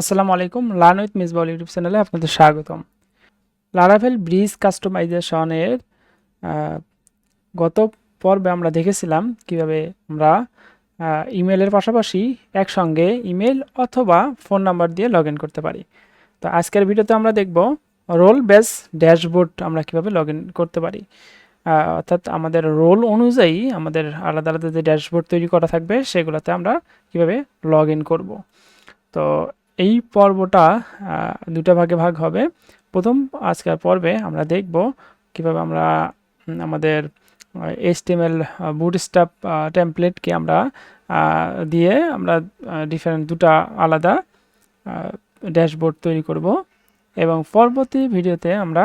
আসসালামু আলাইকুম learn with মিসবল YouTube চ্যানেলে আপনাদের স্বাগতম। লারাভেল ব্রিজ কাস্টমাইজেশনের গত পর্বে আমরা দেখেছিলাম কীভাবে আমরা ইমেলের পাশাপাশি একসঙ্গে ইমেল অথবা ফোন নাম্বার দিয়ে লগ করতে পারি। তো আজকের ভিডিওতে আমরা দেখব রোল বেস ড্যাশবোর্ড আমরা কীভাবে লগ করতে পারি। অর্থাৎ আমাদের রোল অনুযায়ী আমাদের আলাদা আলাদা যে ড্যাশবোর্ড তৈরি করা থাকবে, সেগুলোতে আমরা কীভাবে লগ ইন করব। তো এই পর্বটা দুটা ভাগে ভাগ হবে। প্রথম আজকের পর্বে আমরা দেখব কীভাবে আমরা আমাদের এইচটিএমএল বুটস্ট্র্যাপ টেমপ্লেটকে আমরা দিয়ে আমরা ডিফারেন্ট দুটা আলাদা ড্যাশবোর্ড তৈরি করব এবং পরবর্তী ভিডিওতে আমরা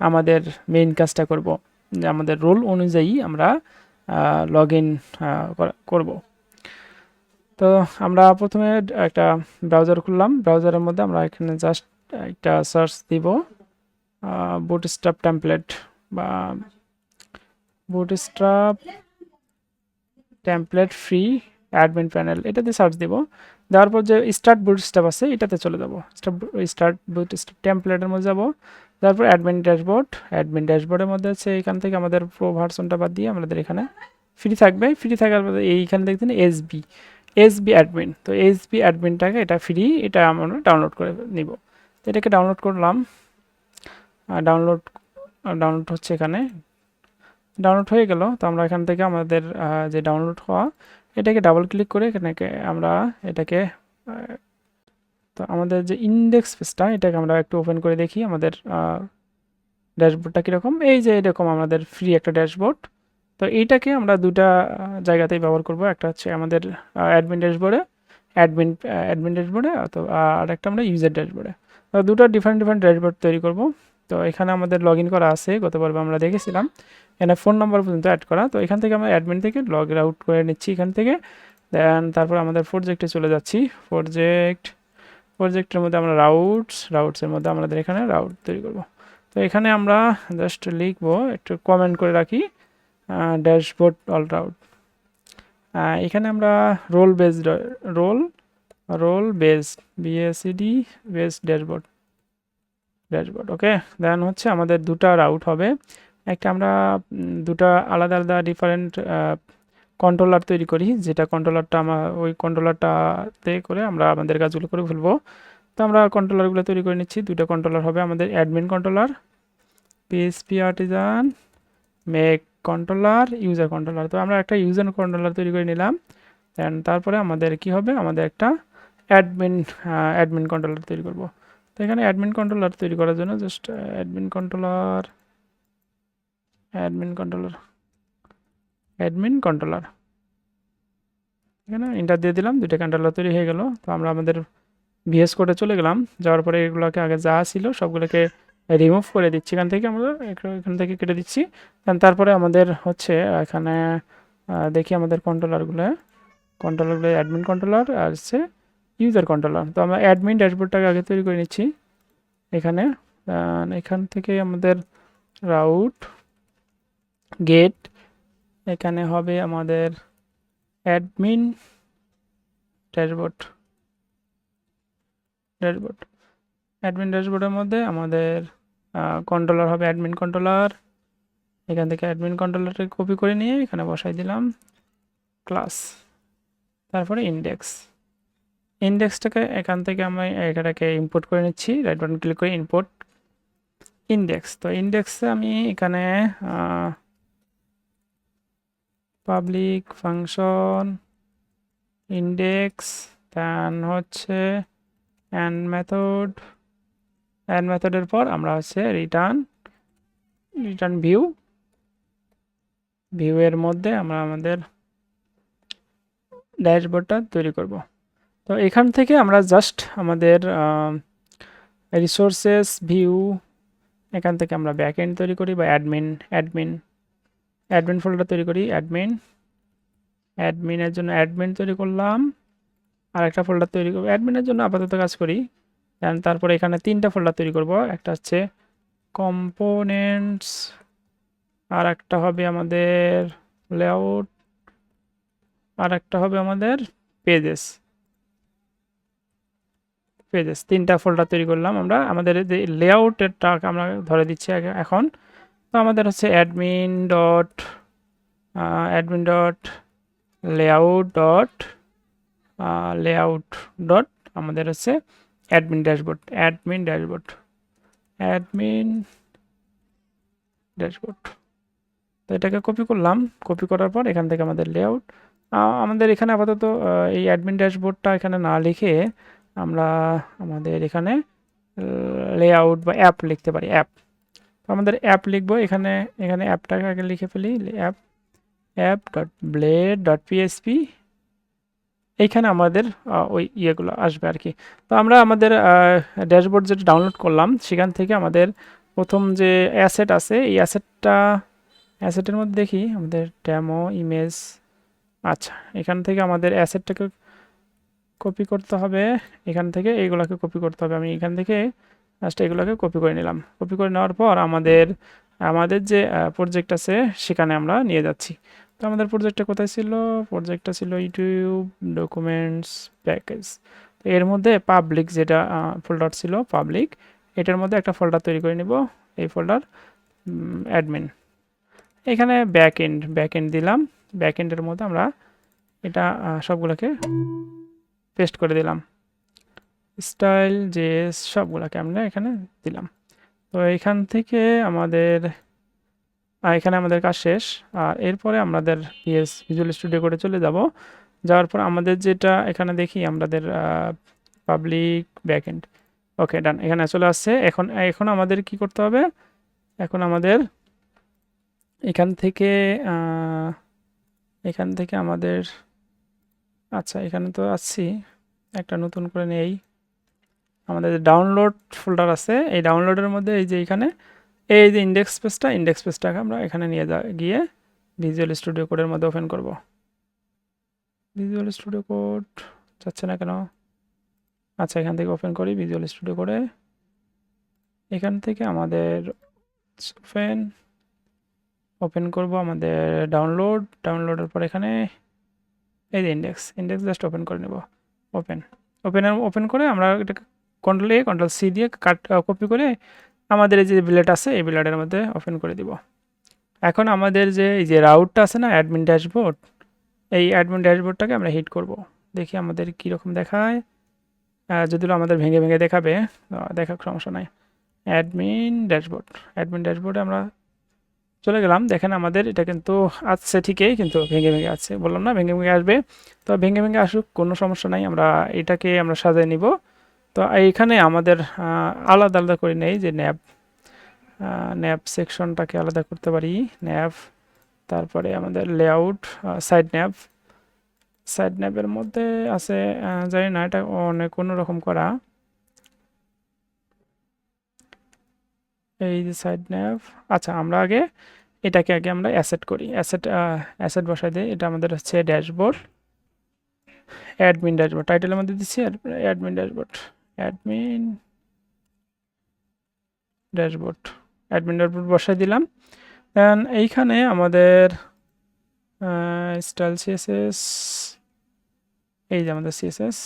আমাদের মেইন কাজটা করব। যে আমাদের রোল অনুযায়ী আমরা লগ ইন করব। তো আমরা প্রথমে একটা ব্রাউজার খুললাম। ব্রাউজারের মধ্যে আমরা এখানে জাস্ট একটা সার্চ দিব বুট বুটস্ট্রাপ টেমপ্লেট বা boot bootstrap template free admin panel এটাতে সার্চ দিব। দেওয়ার পর যে স্টার্ট বুটস্ট্রাপ আছে, এটাতে চলে যাব। স্টার্ট বুটস্ট্রাপ টেমপ্লেটের মধ্যে যাব। তারপর অ্যাডমিন ড্যাশবোর্ড অ্যাডমিন ড্যাশবোর্ডের মধ্যে আছে এখান থেকে আমাদের প্রো ভার্সনটা বাদ দিয়ে আমাদের এখানে ফ্রি থাকবে। ফ্রি থাকার এইখানে দেখছেন এসবি এসবি অ্যাডমিন তো এসবি অ্যাডমিনটাকে এটা ফ্রি এটা আমরা ডাউনলোড করে নিব। তো এটাকে ডাউনলোড করলাম ডাউনলোড ডাউনলোড হচ্ছে এখানে। ডাউনলোড হয়ে গেল, তো আমরা এখান থেকে আমাদের যে ডাউনলোড হওয়া, এটাকে ডাবল ক্লিক করে এখানে আমরা এটাকে তো আমাদের যে ইন্ডেক্স পেজটা এটাকে আমরা একটু ওপেন করে দেখি আমাদের ড্যাশবোর্ডটা কীরকম। এই যে এরকম আমাদের ফ্রি একটা ড্যাশবোর্ড তো এইটাকে আমরা দুটা জায়গাতেই ব্যবহার করব। একটা হচ্ছে আমাদের অ্যাডমিন ড্যাশবোর্ডে অ্যাডমিন অ্যাডমিন ড্যাশবোর্ডে অথবা, আর একটা আমরা ইউজার ড্যাশবোর্ডে তো দুটো ডিফারেন্ট ডিফারেন্ট ড্যাশবোর্ড তৈরি করব। তো এখানে আমাদের লগ করা আছে গত পর্বে আমরা দেখেছিলাম। এখানে ফোন নাম্বার পর্যন্ত অ্যাড করা। তো এখান থেকে আমরা অ্যাডমিন থেকে লগ আউট করে নিচ্ছি এখান থেকে। দেন তারপর আমাদের প্রজেক্টে চলে যাচ্ছি। প্রজেক্ট প্রজেক্টের মধ্যে আমরা রাউটস রাউটসের মধ্যে আমাদের এখানে রাউট তৈরি করব। তো এখানে আমরা জাস্ট লিখব, একটু কমেন্ট করে রাখি। ড্যাশবোর্ড অল রাউট এখানে আমরা role based role role based বিএসিডি based dashboard dashboard okay then হচ্ছে আমাদের দুটা রাউট হবে। একটা আমরা দুটা আলাদা আলাদা ডিফারেন্ট কন্ট্রোলার তৈরি করি। যেটা কন্ট্রোলারটা আমার ওই কন্ট্রোলারটাতে করে আমরা আমাদের কাজগুলো করে ফেলব। তো আমরা কন্ট্রোলারগুলো তৈরি করে নিচ্ছি। দুটো কন্ট্রোলার হবে আমাদের admin controller PHP artisan make controller user controller তো আমরা একটা ইউজার কন্ট্রোলার তৈরি করে নিলাম। দেন তারপরে আমাদের কি হবে? আমাদের একটা অ্যাডমিন অ্যাডমিন কন্ট্রোলার তৈরি করব। তো এখানে অ্যাডমিন কন্ট্রোলার তৈরি করার জন্য just admin controller admin controller admin controller এখানে ইন্টার দিয়ে দিলাম, দুইটা কন্ট্রোলার তৈরি হয়ে গেল। তো আমরা আমাদের ভিএস কোডে চলে গেলাম। যাওয়ার পরে এগুলোকে আগে যা ছিল সবগুলোকে রিমুভ করে দিচ্ছি। এখান থেকে আমরা এখান থেকে কেটে দিচ্ছি। তারপরে আমাদের হচ্ছে এখানে দেখি আমাদের কন্ট্রোলারগুলো কন্ট্রোলারগুলো অ্যাডমিন কন্ট্রোলার আর হচ্ছে ইউজার কন্ট্রোলার তো আমরা অ্যাডমিন ড্যাশবোর্ডটাকে আগে তৈরি করে নিচ্ছি। এখানে এখান থেকে আমাদের রাউট গেট এখানে হবে আমাদের অ্যাডমিন ড্যাশবোর্ড ড্যাশবোর্ড অ্যাডমিন ড্যাশবোর্ডের মধ্যে আমাদের কন্ট্রোলার হবে অ্যাডমিন কন্ট্রোলার এখান থেকে অ্যাডমিন কন্ট্রোলারটা কপি করে নিয়ে এখানে বসাই দিলাম। ক্লাস তারপরে ইন্ডেক্স ইন্ডেক্সটাকে এখান থেকে আমি এটাকে ইম্পোর্ট করে নিচ্ছি। রাইট বাটন ক্লিক করে ইম্পোর্ট ইন্ডেক্স তো ইন্ডেক্সে আমি এখানে পাবলিক ফাংশন ইন্ডেক্স দেন হচ্ছে অ্যান্ড মেথড অ্যান্ড মেথডের পর আমরা হচ্ছে রিটার্ন রিটার্ন ভিউ ভিউয়ের মধ্যে আমরা আমাদের ড্যাশবোর্ডটা তৈরি করব। তো এখান থেকে আমরা জাস্ট আমাদের রিসোর্সেস ভিউ এখান থেকে আমরা ব্যাক এন্ড তৈরি করি বা অ্যাডমিন অ্যাডমিন অ্যাডমিন ফোল্ডার তৈরি করি অ্যাডমিন অ্যাডমিনের জন্য অ্যাডমিন তৈরি করলাম আর একটা ফোল্ডার তৈরি করব অ্যাডমিনের জন্য আপাতত কাজ করি। দেন তারপরে এখানে তিনটা ফোল্ডার তৈরি করব। একটা হচ্ছে কম্পোনেন্টস আর একটা হবে আমাদের লেআউট আর একটা হবে আমাদের পেজেস পেজেস তিনটা ফোল্ডার তৈরি করলাম আমরা। আমাদের যে লেআউটেরটা আমরা ধরে দিচ্ছি এখন। তো আমাদের হচ্ছে admin dot admin dot layout dot layout dot আমাদের হচ্ছে admin dashboard admin dashboard admin dashboard. তো এটাকে কপি করলাম কপি করার পর এখান থেকে আমাদের লেআউট আমাদের এখানে আপাতত এই অ্যাডমিন ড্যাশবোর্ডটা এখানে না লিখে আমরা আমাদের এখানে লেআউট বা অ্যাপ লিখতে পারি অ্যাপ তো আমাদের অ্যাপ লিখব, এখানে এখানে অ্যাপটাকে আগে লিখে ফেলি app app dot blade dot PHP এইখানে আমাদের ওই ইয়েগুলো আসবে আর কি। তো আমরা আমাদের ড্যাশবোর্ড যেটা ডাউনলোড করলাম, সেখান থেকে আমাদের প্রথম যে অ্যাসেট আছে, এই অ্যাসেটটা, অ্যাসেটের মধ্যে দেখি আমাদের ডেমো, ইমেজ আচ্ছা এখান থেকে আমাদের অ্যাসেটটাকে কপি করতে হবে। এখান থেকে এইগুলোকে কপি করতে হবে। আমি এখান থেকে লাস্ট এগুলোকে কপি করে নিলাম। কপি করে নেওয়ার পর আমাদের আমাদের যে প্রজেক্ট আছে, সেখানে আমরা নিয়ে যাচ্ছি। তো আমাদের প্রজেক্টটা কোথায় ছিল? প্রজেক্টটা ছিল ইউটিউব ডকুমেন্টস প্যাকেজ তো এর মধ্যে পাবলিক যেটা ফোল্ডার ছিল পাবলিক এটার মধ্যে একটা ফোল্ডার তৈরি করে নিব, এই ফোল্ডার অ্যাডমিন এখানে ব্যাক এন্ড ব্যাক এন্ড দিলাম ব্যাক এন্ডের মধ্যে আমরা এটা সবগুলোকে পেস্ট করে দিলাম। স্টাইল যে সবগুলোকে আমরা এখানে দিলাম। তো এখান থেকে আমাদের এখানে আমাদের কাজ শেষ। আর এরপরে আমাদের পিএস ভিজুয়াল স্টুডিও করে চলে যাব। যাওয়ার পর আমাদের যেটা এখানে দেখি, আমাদের পাবলিক ব্যাকএন্ড ওকে ডান এখানে চলে আসছে। এখন এখন আমাদের কি করতে হবে? এখন আমাদের এখান থেকে এখান থেকে আমাদের আচ্ছা এখানে তো আসছি একটা নতুন করে নেই। আমাদের ডাউনলোড ফোল্ডার আছে, এই ডাউনলোডের মধ্যে এই যে এখানে এই যে ইন্ডেক্স পেজটা ইন্ডেক্স পেজটাকে আমরা এখানে নিয়ে গিয়ে ভিজুয়াল স্টুডিও কোডের মধ্যে ওপেন করব। ভিজুয়াল স্টুডিও কোড যাচ্ছে না কেন? আচ্ছা এখান থেকে ওপেন করি ভিজুয়াল স্টুডিও করে এখান থেকে আমাদের ওপেন ওপেন করব আমাদের ডাউনলোড ডাউনলোডের পর এখানে এই যে ইন্ডেক্স ইন্ডেক্স জাস্ট ওপেন করে নেব। ওপেন ওপেন ওপেন করে আমরা এটাকে কন্ট্রোল এ কন্ট্রোল সি দিয়ে কাট কপি করে আমাদের এই যে বিলেট আছে, এই বিলেটের মধ্যে ওপেন করে দিব। এখন আমাদের যে, এই যে রাউটটা আছে না অ্যাডমিন ড্যাশবোর্ড এই অ্যাডমিন ড্যাশবোর্ডটাকে আমরা হিট করব। দেখি আমাদের কীরকম দেখায়। যদিও আমাদের ভেঙে ভেঙে দেখাবে দেখার সমস্যা নাই। অ্যাডমিন ড্যাশবোর্ড অ্যাডমিন ড্যাশবোর্ডে আমরা চলে গেলাম। দেখেন আমাদের এটা কিন্তু আসছে ঠিকই, কিন্তু ভেঙে ভেঙে আছে বললাম না, ভেঙে ভেঙে আসবে। তো ভেঙে ভেঙে আসুক, কোনো সমস্যা নাই। আমরা এটাকে আমরা সাজিয়ে নিব। তো এইখানে আমাদের আলাদা আলাদা করে নেই যে ন্যাব ন্যাব সেকশনটাকে আলাদা করতে পারি। ন্যাব, তারপরে আমাদের লেআউট সাইড ন্যাব। সাইড ন্যাবের মধ্যে আছে জানি না, এটা অনেক অন্যরকম করা। এই যে সাইড ন্যাব আচ্ছা আমরা আগে এটাকে আগে আমরা অ্যাসেট করি। অ্যাসেট অ্যাসেট বসাই দিই। এটা আমাদের হচ্ছে ড্যাশবোর্ড। Admin dashboard. টাইটেলের মধ্যে দিচ্ছি admin dashboard. Admin dashboard admin dashboard বসাই দিলাম। দেন এইখানে আমাদের স্টাইল সিএসএস এই যে আমাদের সিএসএস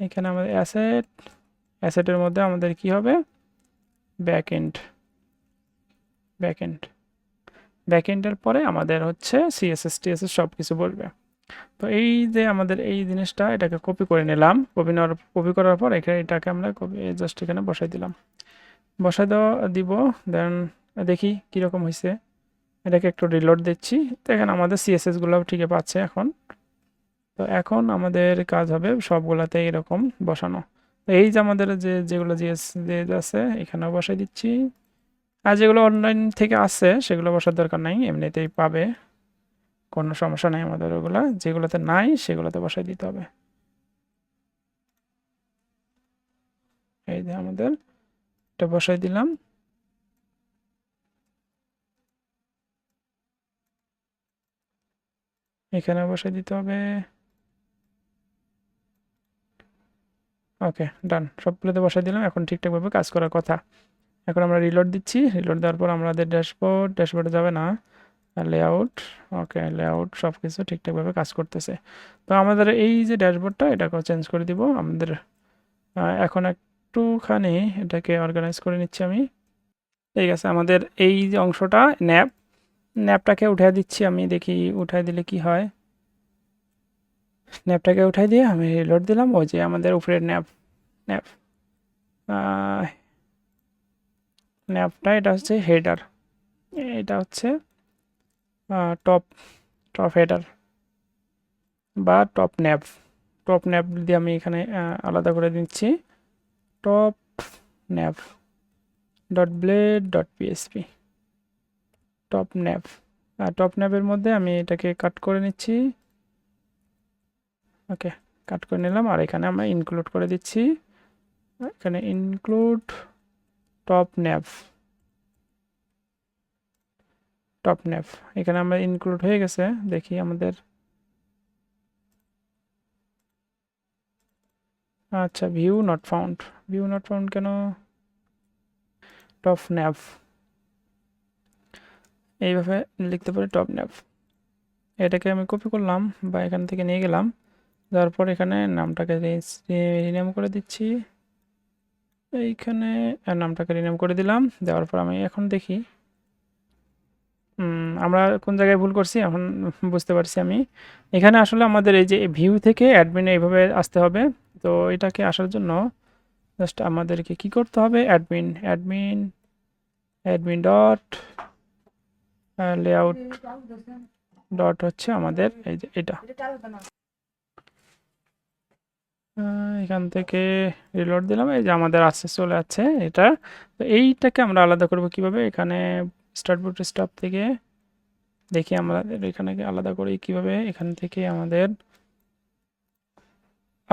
এখানে আমাদের অ্যাসেট অ্যাসেটের মধ্যে আমাদের কি হবে? ব্যাকএন্ড ব্যাকএন্ড ব্যাকএন্ডের পরে আমাদের হচ্ছে সিএসএস টিএসএস সব কিছু বলবে। তো এই যে আমাদের এই জিনিসটা, এটাকে কপি করে নিলাম। কপি নেওয়ার কপি করার পর এখানে এটাকে আমরা কপি জাস্ট এখানে বসাই দিলাম। বসাই দেওয়া দিব দেন দেখি কীরকম হয়েছে এটাকে একটু রিলোড দিচ্ছি। তো এখানে আমাদের সিএসএসগুলো ঠিকই পাচ্ছে এখন। তো এখন আমাদের কাজ হবে সবগুলাতে এরকম বসানো। এই যে আমাদের যে, যেগুলো জিএস আছে, এখানেও বসাই দিচ্ছি। আর যেগুলো অনলাইন থেকে আসছে সেগুলো বসার দরকার নাই, এমনিতেই পাবে। কোনো সমস্যা নাই আমাদের ওগুলা। যেগুলোতে নাই, সেগুলোতে বসাই দিতে হবে। এই যে আমাদের, এটা বসাই দিলাম। এখানে বসাই দিতে হবে। ওকে, ডান। সবগুলোতে বসাই দিলাম। এখন ঠিকঠাকভাবে কাজ করার কথা। এখন আমরা রিলোড দিচ্ছি। রিলোড দেওয়ার পর আমাদের ড্যাশবোর্ড ড্যাশবোর্ডে যাবে না। লেআউট ওকে লেআউট সব কিছু ঠিকঠাকভাবে কাজ করতেছে। তো আমাদের এই যে ড্যাশবোর্ডটা এটাকে চেঞ্জ করে দিব। আমাদের এখন একটুখানি এটাকে অর্গানাইজ করে নিচ্ছি আমি। ঠিক আছে, আমাদের এই যে অংশটা, ন্যাপ, ন্যাপটাকে উঠাই দিচ্ছি আমি। দেখি উঠাই দিলে কি হয়। ন্যাপটাকে উঠাই দিয়ে আমি রিলোড দিলাম। ওই যে আমাদের উপরের ন্যাপ ন্যাপ ন্যাপটা, এটা হচ্ছে হেডার এটা হচ্ছে টপ টপ হেডার বা টপ ন্যাপ টপ ন্যাপ দিয়ে আমি এখানে আলাদা করে দিচ্ছি top nav dot blade dot PHP top nav top ন্যাপের মধ্যে আমি এটাকে কাট করে নিচ্ছি। ওকে কাট করে নিলাম, আর এখানে আমরা ইনক্লুড করে দিচ্ছি। এখানে include top nav top nav এখানে আমরা ইনক্লুড হয়ে গেছে, দেখি আমাদের। আচ্ছা view not found view not found কেন? টপ ন্যাপ এইভাবে লিখতে পারি টপ ন্যাপ এটাকে আমি কপি করলাম বা এখান থেকে নিয়ে গেলাম। যাওয়ার পর এখানে নামটাকে রিনেম করে দিচ্ছি। এইখানে নামটাকে রিনেম করে দিলাম। দেওয়ার পর আমি এখন দেখি। আমরা কোন জায়গায় ভুল করছি, এখন বুঝতে পারছি আমি। এখানে আসলে আমাদের এই যে ভিউ থেকে অ্যাডমিনে এইভাবে আসতে হবে। তো এটাকে আসার জন্য জাস্ট আমাদেরকে কি করতে হবে? Admin admin admin dot layout dot হচ্ছে আমাদের এই যে এটা। এখান থেকে রিলোড দিলাম, এই যে আমাদের আসছে চলে যাচ্ছে এটা। তো এইটাকে আমরা আলাদা করব কীভাবে? এখানে স্টার্ট বুট স্টপ থেকে দেখি আমাদের এখানে আলাদা করি, কীভাবে এখান থেকে আমাদের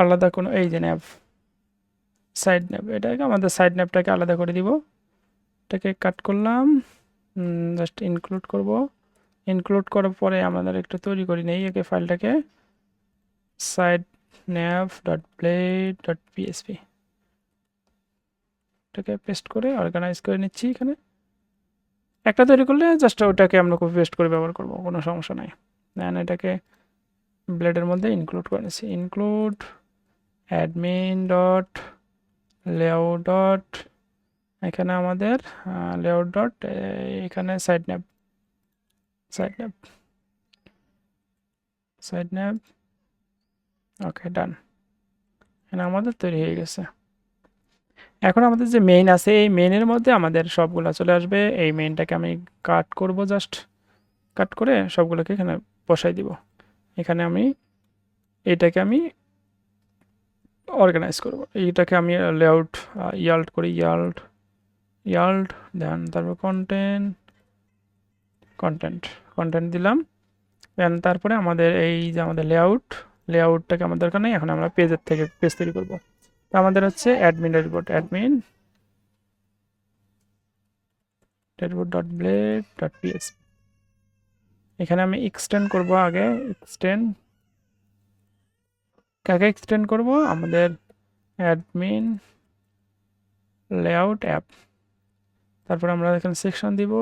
আলাদা কোনো, এই যে ন্যাপ সাইড ন্যাপ এটাকে আমাদের সাইড ন্যাপটাকে আলাদা করে দিব। এটাকে কাট করলাম জাস্ট ইনক্লুড করব। ইনক্লুড করার পরে আমাদের একটু তৈরি করি নেই, একে ফাইলটাকে, side nav dot blade dot PSP. এটাকে পেস্ট করে অর্গানাইজ করে নিচ্ছি এখানে। একটা তৈরি করলে জাস্ট ওটাকে আমরা কপি পেস্ট করে ব্যবহার করব, কোনো সমস্যা নাই। দেন এটাকে ব্লেডের মধ্যে ইনক্লুড করে নিচ্ছি। Include admin dot layout dot এখানে আমাদের লেআউট ডট এখানে side nav side nav side nav okay done এখানে আমাদের তৈরি হয়ে গেছে। এখন আমাদের যে মেইন আছে, এই মেইনের মধ্যে আমাদের সবগুলো চলে আসবে। এই মেইনটাকে আমি কাট করব জাস্ট কাট করে সবগুলোকে এখানে বসাই দিব। এখানে আমি এটাকে আমি অর্গানাইজ করব। এইটাকে আমি লেআউট ইয়াল্ট করি ইয়াল্ট ইয়াল্ট দেন তারপর কন্টেন্ট কন্টেন্ট কন্টেন্ট দিলাম। দেন তারপরে আমাদের এই যে আমাদের লেআউট লেআউটটাকে আমাদের দরকার নেই, এখন আমরা পেজের থেকে পেজ তৈরি করব। তো আমাদের হচ্ছে admin dashboard admin dashboard dot blade dot PS এখানে আমি এক্সটেন্ড করব আগে এক্সটেন্ড কাকে এক্সটেন্ড করব? আমাদের অ্যাডমিন লেআউট অ্যাপ তারপর আমরা এখানে সেকশন দিব।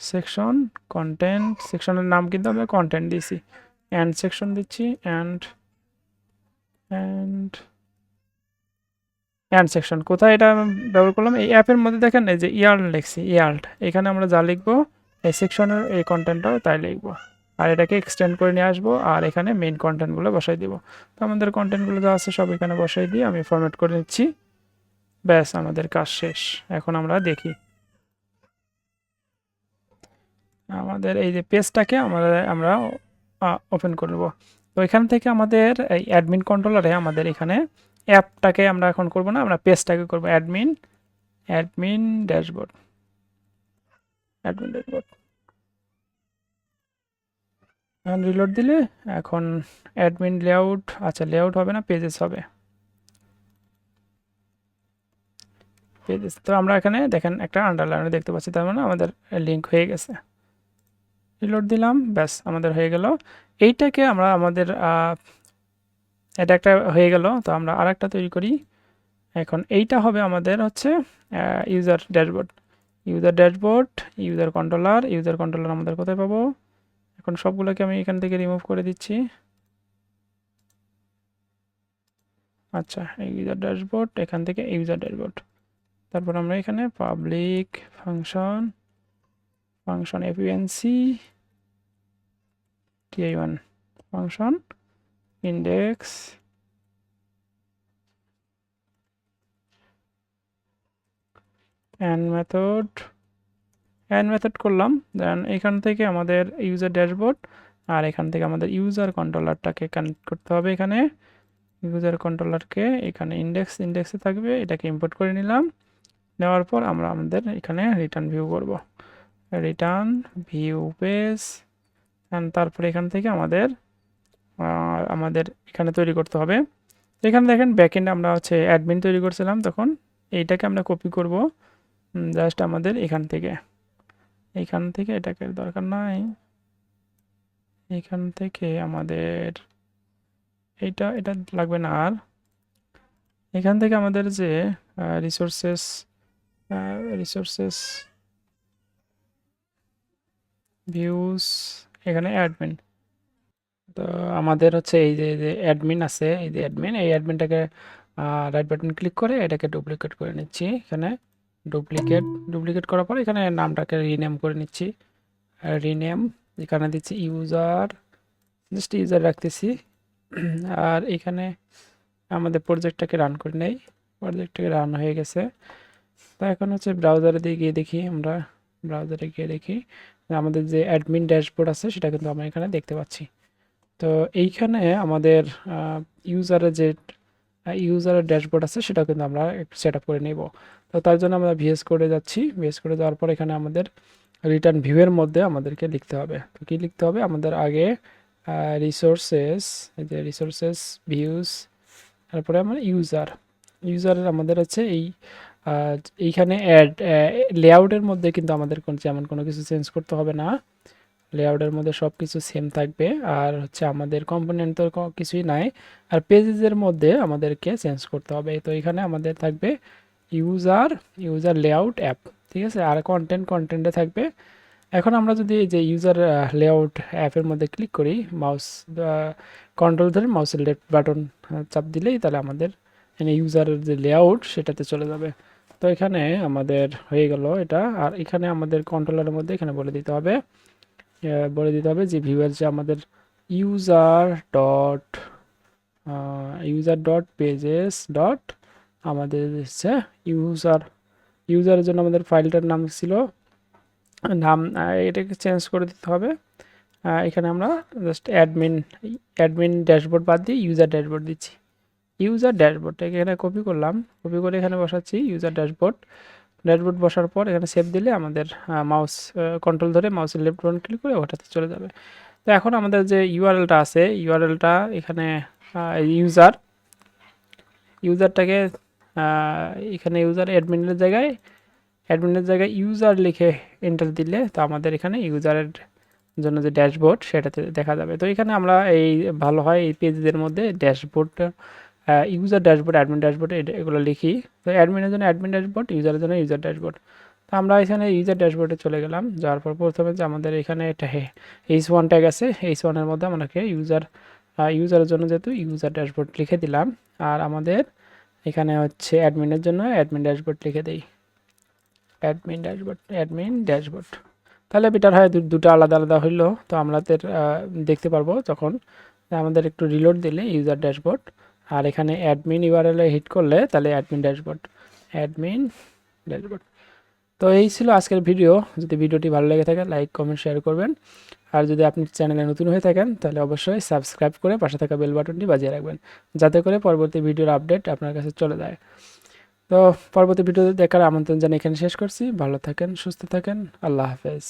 সেকশন কন্টেন্ট সেকশনের নাম কিন্তু আমরা কন্টেন্ট দিয়েছি। অ্যান্ড সেকশন দিচ্ছি অ্যান্ড অ্যান্ড অ্যান্ড সেকশন কোথায় এটা ব্যবহার করলাম? এই অ্যাপের মধ্যে দেখেন, এই যে ইয়াল্ট লিখছি ইয়াল্ট এখানে আমরা যা লিখব, এই সেকশনের এই কন্টেন্টটাও তাই লিখব। আর এটাকে এক্সটেন্ড করে নিয়ে আসব, আর এখানে মেইন কন্টেন্টগুলো বসাই দিব। তো আমাদের কন্টেন্টগুলো যা আছে সব এখানে বসাই দিয়ে আমি ফরম্যাট করে নিচ্ছি। ব্যাস, আমাদের কাজ শেষ। এখন আমরা দেখি। আমাদের এই যে পেজটাকে আমরা আমরা ওপেন করব। তো এখান থেকে আমাদের এই অ্যাডমিন কন্ট্রোলারে আমাদের এখানে অ্যাপটাকে আমরা এখন করব না, আমরা পেজটাকে করব, admin admin dashboard admin dashboard. Reload দিলে, এখন অ্যাডমিন লেআউট আচ্ছা লেআউট হবে না পেজেস হবে। পেজেস তো আমরা এখানে দেখেন একটা আন্ডারলাইন দেখতে পাচ্ছি, তার মানে আমাদের লিঙ্ক হয়ে গেছে। রিলোড দিলাম, ব্যাস, আমাদের হয়ে গেল। এইটাকে আমরা আমাদের এটা একটা হয়ে গেল। তো আমরা আরেকটা তৈরি করি। এখন এইটা হবে আমাদের হচ্ছে user dashboard user dashboard user controller user controller আমাদের কোথায় পাবো? এখন সবগুলোকে আমি এখান থেকে রিমুভ করে দিচ্ছি। আচ্ছা ইউজার ড্যাশবোর্ড এখান থেকে ইউজার ড্যাশবোর্ড তারপর আমরা এখানে পাবলিক ফাংশন ফাংশন এফিএনসি TI one function index and method and method করলাম। দেন এখান থেকে আমাদের ইউজার ড্যাশবোর্ড আর এখান থেকে আমাদের ইউজার কন্ট্রোলারটাকে কানেক্ট করতে হবে এখানে। ইউজার কন্ট্রোলারকে এখানে ইন্ডেক্স ইন্ডেক্সে থাকবে। এটাকে ইম্পোর্ট করে নিলাম। নেওয়ার পর আমরা আমাদের এখানে রিটার্ন ভিউ করব। রিটার্ন ভিউ পেজ অ্যান্ড তারপরে এখান থেকে আমাদের আমাদের এখানে তৈরি করতে হবে। এখানে দেখেন ব্যাকএন্ড আমরা হচ্ছে অ্যাডমিন তৈরি করছিলাম তখন। এইটাকে আমরা কপি করব জাস্ট আমাদের এখান থেকে। এখান থেকে এটাকে দরকার নাই। এখান থেকে আমাদের এইটা, এটা লাগবে না আর। এখান থেকে আমাদের যে রিসোর্সেস রিসোর্সেস ভিউস এখানে অ্যাডমিন তো আমাদের হচ্ছে এই যে অ্যাডমিন আছে, এই যে অ্যাডমিন এই অ্যাডমিনটাকে রাইট বাটন ক্লিক করে এটাকে ডুপ্লিকেট করে নিচ্ছি এখানে। ডুপ্লিকেট ডুপ্লিকেট করার পর এখানে নামটাকে রিনেম করে নিচ্ছি। রিনেম এখানে দিচ্ছি ইউজার জাস্ট ইউজার রাখতেছি। আর এখানে আমাদের প্রজেক্টটাকে রান করে নেই। প্রজেক্টটাকে রান হয়ে গেছে। তো এখন হচ্ছে ব্রাউজারে দিয়ে গিয়ে দেখি আমরা। ব্রাউজারে গিয়ে দেখি। আমাদের যে অ্যাডমিন ড্যাশবোর্ড আছে সেটা কিন্তু আমরা এখানে দেখতে পাচ্ছি। তো এইখানে আমাদের ইউজারের যে ইউজারের ড্যাশবোর্ড আছে সেটা কিন্তু আমরা সেট করে নেব। তো তার জন্য আমরা ভিএস করে যাচ্ছি। ভিএস করে যাওয়ার পর এখানে আমাদের রিটার্ন ভিউয়ের মধ্যে আমাদেরকে লিখতে হবে। তো কী লিখতে হবে? আমাদের আগে রিসোর্সেস এই যে রিসোর্সেস ভিউজ তারপরে আমার ইউজার ইউজারের আমাদের আছে এই এইখানে অ্যাড লেআউটের মধ্যে কিন্তু আমাদের যেমন কোনো কিছু চেঞ্জ করতে হবে না। লেআউটের মধ্যে সব কিছু সেম থাকবে, আর হচ্ছে আমাদের কম্পোনেন্ট তো কিছুই নাই, আর পেজেসের মধ্যে আমাদেরকে চেঞ্জ করতে হবে। তো এখানে আমাদের থাকবে ইউজার ইউজার লেআউট অ্যাপ ঠিক আছে? আর কন্টেন্ট কন্টেন্টে থাকবে। এখন আমরা যদি যে ইউজার লেআউট অ্যাপের মধ্যে ক্লিক করি মাউস কন্ট্রোল ধরে মাউসের লেফট বাটন চাপ দিলেই তাহলে আমাদের এখানে ইউজারের যে লেআউট সেটাতে চলে যাবে। তো এখানে আমাদের হয়ে গেল এটা, আর এখানে আমাদের কন্ট্রোলারের মধ্যে এখানে বলে দিতে হবে বলে দিতে হবে যে ভিউয়ার যে আমাদের user dot user dot pages dot আমাদের হচ্ছে ইউজার ইউজারের জন্য আমাদের ফাইলটার নাম ছিল, নাম এটাকে চেঞ্জ করে দিতে হবে। এখানে আমরা জাস্ট অ্যাডমিন অ্যাডমিন ড্যাশবোর্ড বাদ দিয়ে ইউজার ড্যাশবোর্ড দিচ্ছি। ইউজার ড্যাশবোর্ডটাকে এখানে কপি করলাম কপি করে এখানে বসাচ্ছি ইউজার ড্যাশবোর্ড ড্যাশবোর্ড বসার পর এখানে সেভ দিলে আমাদের মাউস কন্ট্রোল ধরে মাউসের লেফট বাটন ক্লিক করে ওটাতে চলে যাবে। তো এখন আমাদের যে ইউআরএলটা আছে ইউআরএলটা এখানে ইউজার ইউজারটাকে এখানে ইউজার অ্যাডমিনের জায়গায় অ্যাডমিনের জায়গায় ইউজার লিখে এন্টার দিলে তো আমাদের এখানে ইউজারের জন্য যে ড্যাশবোর্ড সেটাতে দেখা যাবে। তো এখানে আমরা এই, ভালো হয় এই পেজদের মধ্যে ড্যাশবোর্ডটা ইউজার ড্যাশবোর্ড অ্যাডমিন ড্যাশবোর্ড এগুলো লিখি। তো অ্যাডমিনের জন্য অ্যাডমিন ড্যাশবোর্ড ইউজারের জন্য ইউজার ড্যাশবোর্ড তো আমরা এখানে ইউজার ড্যাশবোর্ডে চলে গেলাম। যাওয়ার পর প্রথমে যে আমাদের এখানে এটা এইচ ওয়ান ট্যাগ আছে। এইচ ওয়ানের মধ্যে আমাকে ইউজার ইউজারের জন্য যেহেতু ইউজার ড্যাশবোর্ড লিখে দিলাম। আর আমাদের এখানে হচ্ছে অ্যাডমিনের জন্য অ্যাডমিন ড্যাশবোর্ড লিখে দেই। অ্যাডমিন ড্যাশবোর্ড অ্যাডমিন ড্যাশবোর্ড তাহলে বেটার হয় দুটো আলাদা আলাদা হইল। তো আমাদের দেখতে পারব তখন আমাদের একটু রিলোড দিলে ইউজার ড্যাশবোর্ড আর এখানে অ্যাডমিন ইউআরএলে হিট করলে তাহলে অ্যাডমিন ড্যাশবোর্ড অ্যাডমিন ড্যাশবোর্ড তো এই ছিল আজকের ভিডিও যদি ভিডিওটি ভালো লেগে থাকে লাইক কমেন্ট শেয়ার করবেন। আর যদি আপনি চ্যানেলে নতুন হয়ে থাকেন, তাহলে অবশ্যই সাবস্ক্রাইব করে পাশে থাকা বেল বাটনটি বাজিয়ে রাখবেন, যাতে করে পরবর্তী ভিডিওর আপডেট আপনার কাছে চলে যায়। তো পরবর্তী ভিডিও দেখার আমন্ত্রণ জানিয়ে এখানে শেষ করছি। ভালো থাকেন, সুস্থ থাকেন। আল্লাহ হাফেজ।